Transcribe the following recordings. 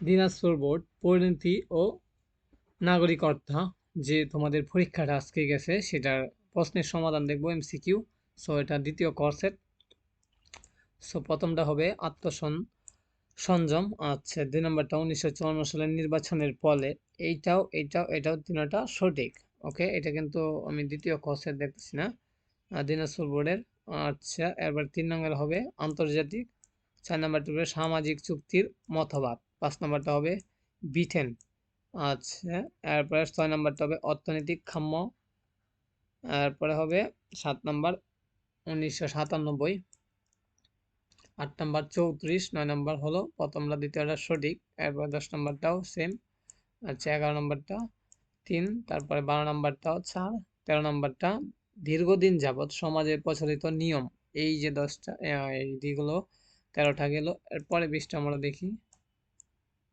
Dinajpur board, পরিণতি ও নাগরিকতা যে তোমাদের পরীক্ষাটা আজকে গেছে, সেটার প্রশ্নের সমাধান দেখব, এমসিকিউ। সো এটা দ্বিতীয় কোর্সের সো প্রথমটা হবে আত্মসন সংযম আচ্ছা দুই নম্বরটা উনিশশো চুয়ান্ন সালের নির্বাচনের ফলে এইটাও এইটাও, এটাও তিনটা সঠিক। ওকে এটা কিন্তু আমি দ্বিতীয় কোর্সের দেখতেছি না। দিনাজপুর বোর্ডের। আচ্ছা এবার তিন নম্বর হবে আন্তর্জাতিক চার নম্বরটা হবে সামাজিক চুক্তির মতবাদ। পাঁচ নম্বরটা হবে বিটেন আচ্ছা এরপরে ছয় নম্বরটা হবে অর্থনৈতিক খাম্য। এরপরে হবে সাত নম্বর উনিশশো আট নম্বর চৌত্রিশ, নয় নম্বর হলো প্রথমটা, দ্বিতীয়টা সঠিক। এরপর দশ নম্বরটাও সেম আচ্ছা এগারো নম্বরটা তিন, তারপরে বারো নম্বরটাও চার, তেরো নম্বরটা দীর্ঘদিন যাবৎ সমাজে প্রচলিত নিয়ম। এই যে দশটা, এই দিগুলো তেরোটা গেল। এরপরে বিশটা আমরা দেখি।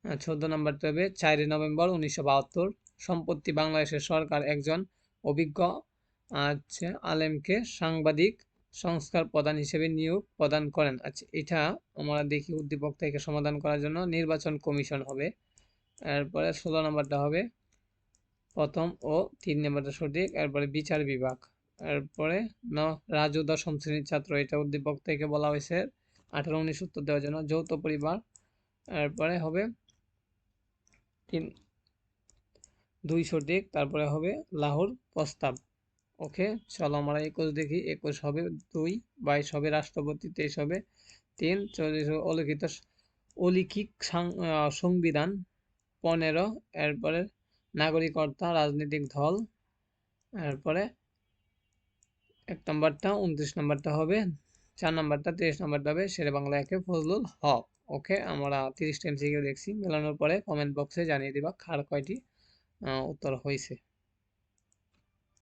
চোদ্দ নম্বরটা হবে চারই নভেম্বর উনিশশো বাহাত্তর। সম্পত্তি বাংলাদেশের সরকার একজন অভিজ্ঞ আচ্ছা আলেমকে সাংবাদিক সংস্কার প্রধান হিসেবে নিয়োগ প্রদান করেন। আচ্ছা এটা আমরা দেখি উদ্দীপক থেকে সমাধান করার জন্য নির্বাচন কমিশন হবে। এরপরে ষোলো নম্বরটা হবে, প্রথম ও তিন নম্বরটা সঠিক। এরপরে বিচার বিভাগ। এরপরে ন, রাজু দশম শ্রেণির ছাত্র, এটা উদ্দীপক থেকে বলা হয়েছে। আঠারো উনিশ উত্তর দেওয়ার জন্য যৌথ পরিবার। এরপরে হবে তিন দুই সঠিক তারপরে হবে লাহোর প্রস্তাব। ওকে, চলো আমরা একুশ দেখি, একুশ হবে দুই, বাইশ হবে রাষ্ট্রপতি, তেইশ হবে তিন, চল্লিশ অলিখিত অলিখিক সংবিধান, পনেরো, এরপরে নাগরিকতা, রাজনৈতিক দল, এরপরে এক নম্বরটা, উনত্রিশ নম্বরটা হবে চার নম্বরটা, তিরিশ নম্বর হবে শেরে বাংলা একে ফজলুল হক। ওকে, আমরা তিরিশটা এমসিকিউ দেখছি। মেলানোর পরে কমেন্ট বক্সে জানিয়ে দিবা কার কয়টি উত্তর হয়েছে